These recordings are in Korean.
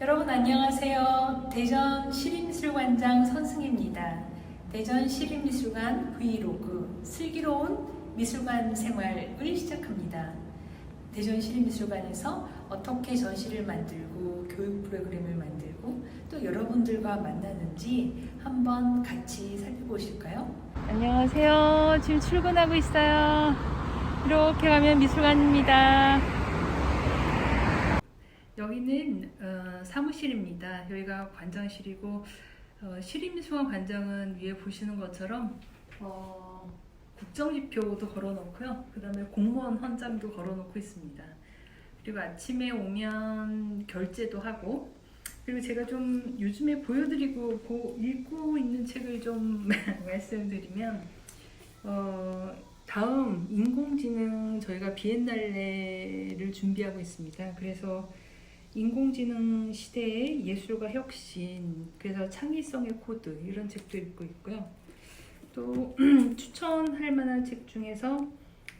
여러분 안녕하세요. 대전 시립미술관장 선승입니다. 대전 시립미술관 브이로그 슬기로운 미술관 생활을 시작합니다. 대전 시립미술관에서 어떻게 전시를 만들고 교육 프로그램을 만들고 또 여러분들과 만나는지 한번 같이 살펴보실까요? 안녕하세요. 지금 출근하고 있어요. 이렇게 가면 미술관입니다. 여기는 어, 사무실입니다. 여기가 관장실이고 어, 시립미술관 관장은 위에 보시는 것처럼 어, 국정지표도 걸어놓고요. 그 다음에 공무원 헌장도 걸어놓고 있습니다. 그리고 아침에 오면 결제도 하고 그리고 제가 좀 요즘에 보여드리고 보- 읽고 있는 책을 좀 말씀드리면 어, 다음 인공지능 저희가 비엔날레를 준비하고 있습니다. 그래서 인공지능 시대의 예술과 혁신, 그래서 창의성의 코드 이런 책도 읽고 있고요. 또 추천할 만한 책 중에서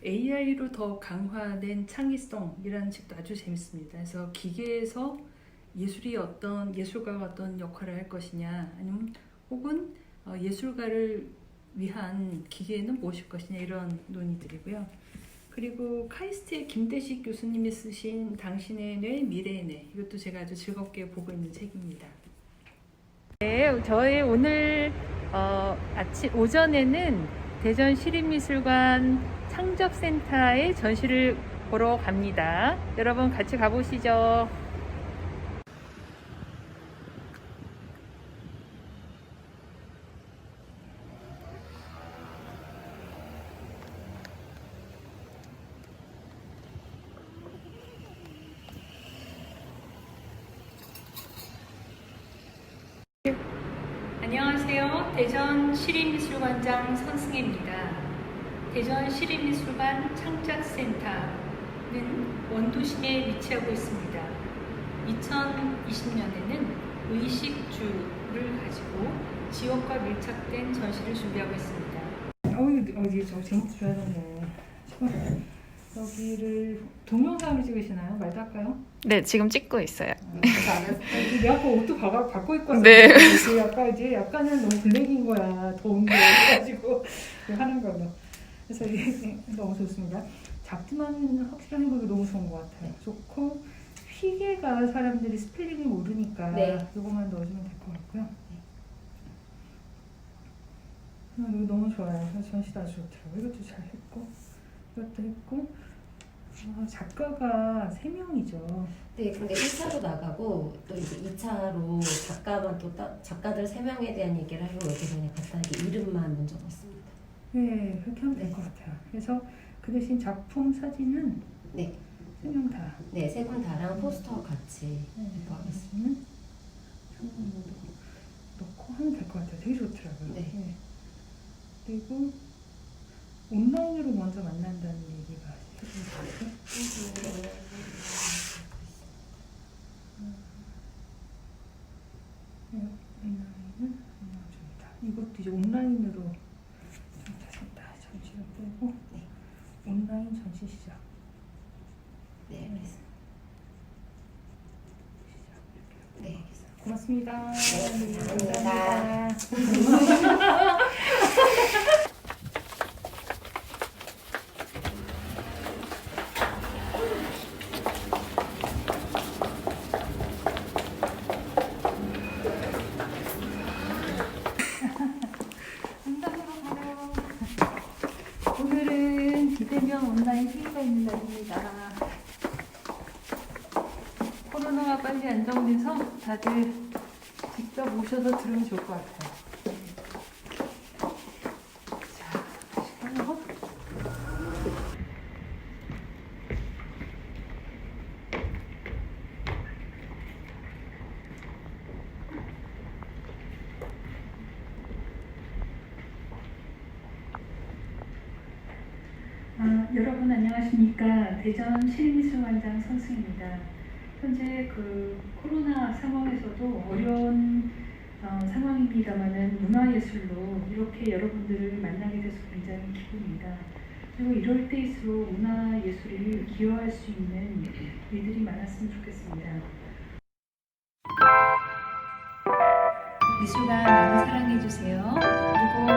AI로 더 강화된 창의성이라는 책도 아주 재밌습니다. 그래서 기계에서 예술이 어떤 예술가가 어떤 역할을 할 것이냐, 아니면 혹은 어, 예술가를 위한 기계는 무엇일 것이냐 이런 논의들이고요. 그리고 카이스트의 김대식 교수님이 쓰신 당신의 뇌 미래의 뇌 이것도 제가 아주 즐겁게 보고 있는 책입니다. 네, 저희 오늘 어, 아침 오전에는 대전 시립미술관 창접센터에 전시를 보러 갑니다. 여러분 같이 가보시죠. 안녕하세요. 대전 시립미술관장 선승혜입니다. 대전 시립미술관 창작센터는 원도심에 위치하고 있습니다. 2020년에는 의식주를 가지고 지역과 밀착된 전시를 준비하고 있습니다. 어디 어디 저 제목 줘야 되네. 여기를 동영상을 찍으시나요? 말도 할까요? 네, 지금 찍고 있어요. 내 아까 옷도 바, 바꿔 입고 왔어. 네. 이게 약간 이제 약간은 너무 블랙인 거야. 더운 게 가지고 하는 걸로. 그래서 이게 너무 좋습니다. 잡지만 확실한 거 너무 좋은 것 같아요. 좋고 휘게가 사람들이 스펠링을 모르니까 네. 이거만 넣어주면 될 것 같고요. 아, 이거 너무 좋아요. 전시도 아주 좋더라고요. 이것도 잘 했고 이것도 했고 아, 작가가 세 명이죠. 네, 근데 1차로 나가고 또 이제 2차로 작가만 또 따, 작가들 세 명에 대한 얘기를 하려고 여기서 그냥 간단하게 이름만 먼저 넣었습니다. 네, 그렇게 하면 될 것 같아요. 그래서 그 대신 작품 사진은 네, 세 명 다. 네, 세 분 다랑 포스터 같이 네, 창문도 넣고 하면 될 것 같아요. 되게 좋더라고요. 네. 그리고 온라인으로 먼저 만난다는 얘기가 해준 것 같아요. 네, 온라인을 넣어줍니다. 이제 온라인으로 좀 다시 다 전시를 빼고 네. 온라인 전시 시작. 네, 알겠습니다. 시작. 네, 알겠습니다. 고맙습니다. 네, 감사합니다. 비 대면 온라인 회의가 있는 날입니다. 코로나가 빨리 안정돼서 다들 직접 오셔서 들으면 좋을 것 같아요. 여러분 안녕하십니까 대전 실미술관장 선수입니다. 현재 그 코로나 상황에서도 어려운 어, 상황입니다만은 문화예술로 이렇게 여러분들을 만나게 돼서 굉장히 기쁩니다. 그리고 이럴 때일수록 문화예술이 기여할 수 있는 일들이 많았으면 좋겠습니다. 미술관 많이 사랑해주세요. 그리고